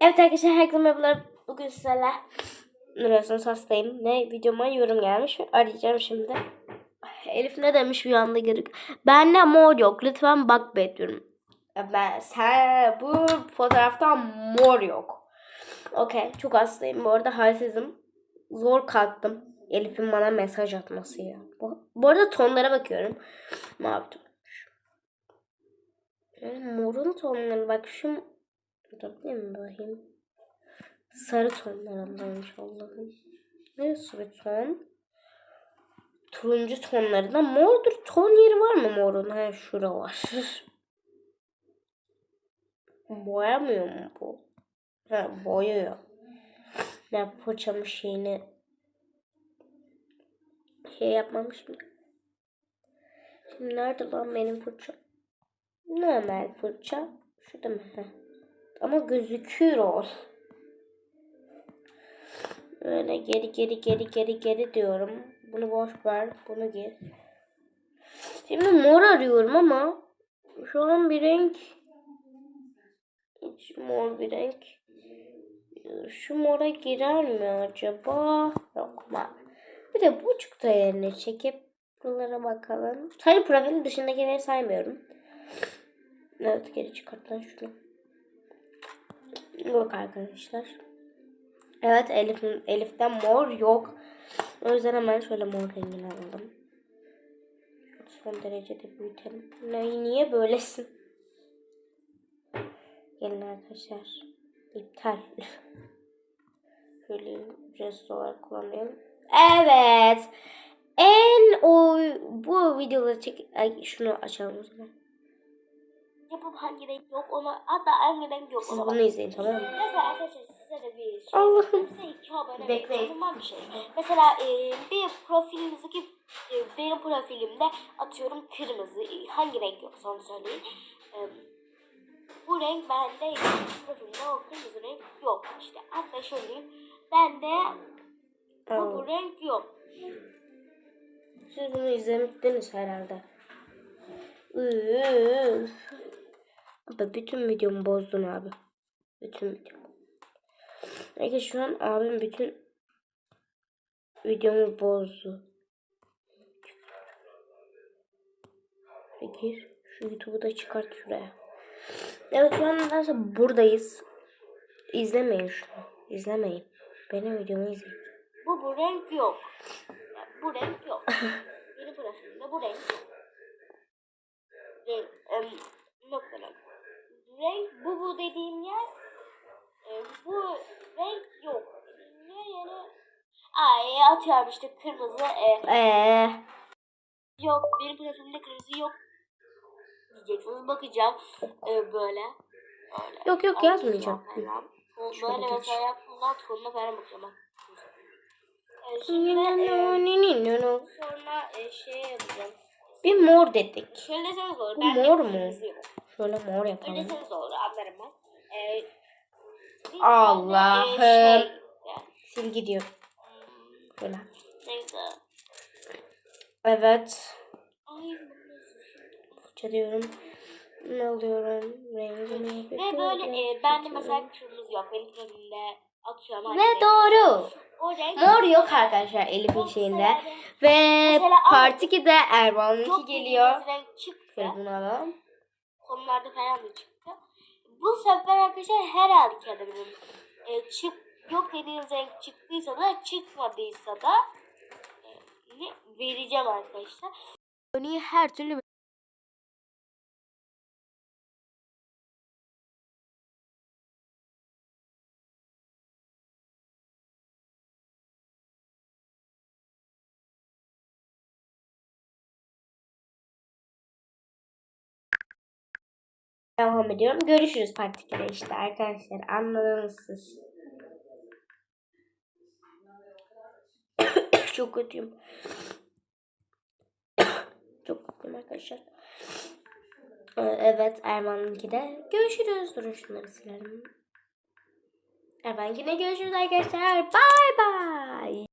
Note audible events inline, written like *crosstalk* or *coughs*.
Evet arkadaşlar herkese merhabalar. Bugün sizlerle biliyorsunuz hastayım. Ne videoma yorum gelmiş. Arayacağım şimdi. Elif ne demiş bir anda gerek. Bende mor yok. Lütfen bak diyorum. Ben sen bu fotoğrafta mor yok. Okey. Çok hastayım. Bu arada halsizim. Zor kalktım. Elif'in bana mesaj atması ya. Bu, bu arada tonlara bakıyorum. Mavi. Yani morun tonları bak şu Mi bakayım? Sarı tonlarındaymış Allah'ım. Neresi bir ton? Turuncu tonlarında. Mordur. Ton yeri var mı morun? Ha şura var. *laughs* Boyamıyor mu bu? Ha boyuyor. Ben fırçamın şeyini şey yapmamışım. Şimdi nerede lan benim fırçam? Normal fırça. Şurada mı? Heh. Ama gözüküyor. Öyle geri geri geri geri geri diyorum. Bunu boş ver. Bunu gir. Şimdi mor arıyorum ama şu an bir renk hiç mor bir renk şu mora girer mi acaba? Yok mu? Bir de bu çıktı yerine çekip buralara bakalım. Hayır profilin dışındakileri saymıyorum. Evet geri çıkart lan şunu. Yok arkadaşlar. Evet Elif'in Elif'ten mor yok. O yüzden hemen şöyle mor rengini alalım. Son derecede büyütelim. Ne, niye böylesin? Gelin arkadaşlar. İptal. *laughs* Şöyle ücretsiz kullanıyorum. Evet. En o bu videoları çek Ay, şunu açalım o zaman. Yapım hangi renk yok ona hatta hangi renk yok Siz ona bunu izleyin tamam mı? Mesela arkadaşlar size de bir şey. Allah'ım. Size iki abone Bekleyin. bir şey. Mesela e, bir profilinizdeki e, benim profilimde atıyorum kırmızı. Hangi renk yoksa onu söyleyin. E, bu renk bende profilimde o kırmızı renk yok işte. Hatta söyleyeyim. Bende bu, bu renk yok. Siz bunu izlemiştiniz herhalde. Üf. Abi bütün videomu bozdun abi. Bütün videomu. Peki şu an abim bütün videomu bozdu. Peki şu YouTube'u da çıkart şuraya. Evet şu an nedense buradayız. İzlemeyin şunu. İzlemeyin. Benim videomu izleyin. Bu bu renk yok. Yani bu renk yok. Benim profilimde bu renk yok. Renk, em, nokta nokta. Renk bu bu dediğim yer e, bu renk yok. Yer yani Ay atıyorum işte kırmızı e, Eee. yok. Benim profilimde kırmızı yok. Diyeceksiniz bakacağım e, böyle. Böyle. Yok yok Ay, yazmayacağım. Böyle mesela yaptığımdan tonuna falan bakacağım. E, şimdi e, sonra e, şey yapacağım. Bir mor dedik. Şöyle deseniz olur. Bu Ben mor mu? yok. Şöyle mor yapalım. deseniz olur anlarım ben. E, bir Allah'ım. şey, Sil gidiyor. Şöyle. neyse. Evet. Ay, Fırça diyorum. Ne alıyorum? Rengimi. Ve böyle e, bende mesela kırmızı yok. Benim profilimde atıyorum. Ve renk- doğru. Mor yok arkadaşlar Elif'in şeyinde. Ve part 2'de Yok Erman'ınki geliyor. Şöyle bunu alalım. Konularda falan da çıktı. Bu sefer arkadaşlar her halükarda benim e, çık yok dediğiniz renk çıktıysa da çıkmadıysa da e, vereceğim arkadaşlar. Örneği her türlü devam ediyorum. Görüşürüz part 2'de işte arkadaşlar. Anladınız siz. *coughs* Çok kötüyüm. *coughs* Çok kötüyüm arkadaşlar. Ee, Evet Erman'ınki de. Görüşürüz. Durun şunları silelim. Erman'ınkine görüşürüz arkadaşlar. Bye bye.